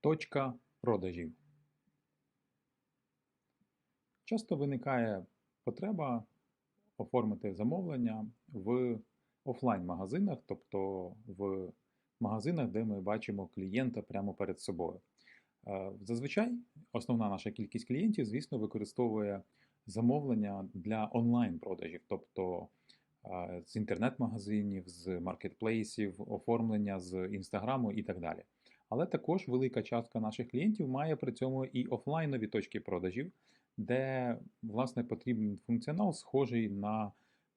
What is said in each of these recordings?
Точка продажів. Часто виникає потреба оформити замовлення в офлайн-магазинах, тобто в магазинах, де ми бачимо клієнта прямо перед собою. Е, Зазвичай основна наша кількість клієнтів, звісно, використовує замовлення для онлайн-продажів, тобто з інтернет-магазинів, з маркетплейсів, оформлення з інстаграму і так далі. Але також велика частка наших клієнтів має при цьому і офлайнові точки продажів, де власне потрібен функціонал, схожий на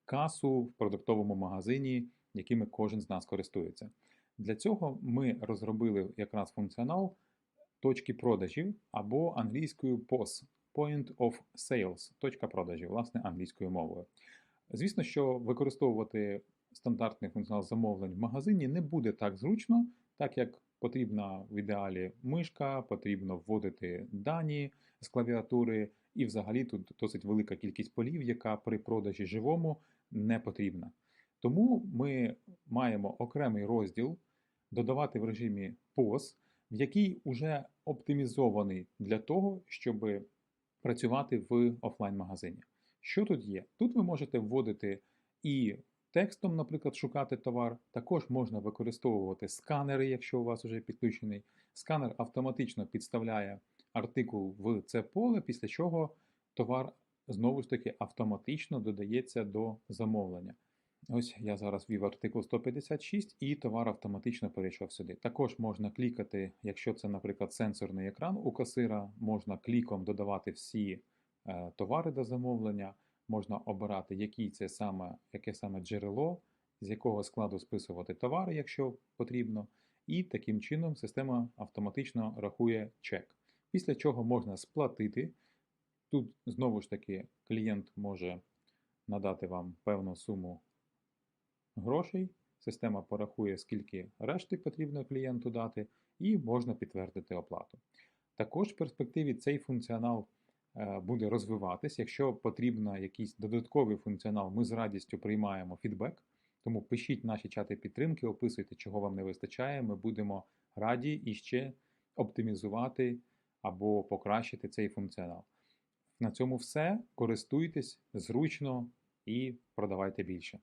касу в продуктовому магазині, якими кожен з нас користується. Для цього ми розробили якраз функціонал точки продажів або англійською POS Point of Sales, точка продажів, власне, англійською мовою. Звісно, що використовувати стандартний функціонал замовлень в магазині не буде так зручно, так як потрібна в ідеалі мишка, потрібно вводити дані з клавіатури, і взагалі тут досить велика кількість полів, яка при продажі живому не потрібна. Тому ми маємо окремий розділ додавати в режимі POS, в який вже оптимізований для того, щоб працювати в офлайн-магазині. Що тут є? Тут ви можете вводити і текстом, наприклад, шукати товар. Також можна використовувати сканери, якщо у вас вже підключений. Сканер автоматично підставляє артикул в це поле, після чого товар знову ж таки автоматично додається до замовлення. Ось я зараз ввів артикул 156 і товар автоматично перейшов сюди. Також можна клікати, якщо це, наприклад, сенсорний екран у касира, можна кліком додавати всі е, товари до замовлення, можна обирати, який це саме, яке саме джерело, з якого складу списувати товари, якщо потрібно. І таким чином система автоматично рахує чек. Після чого можна сплатити. Тут знову ж таки клієнт може надати вам певну суму грошей. Система порахує, скільки решти потрібно клієнту дати, і можна підтвердити оплату. Також в перспективі цей функціонал е, буде розвиватись. Якщо потрібен якийсь додатковий функціонал, ми з радістю приймаємо фідбек. Тому пишіть наші чати підтримки, описуйте, чого вам не вистачає. Ми будемо раді іще оптимізувати або покращити цей функціонал. На цьому все. Користуйтесь зручно і продавайте більше.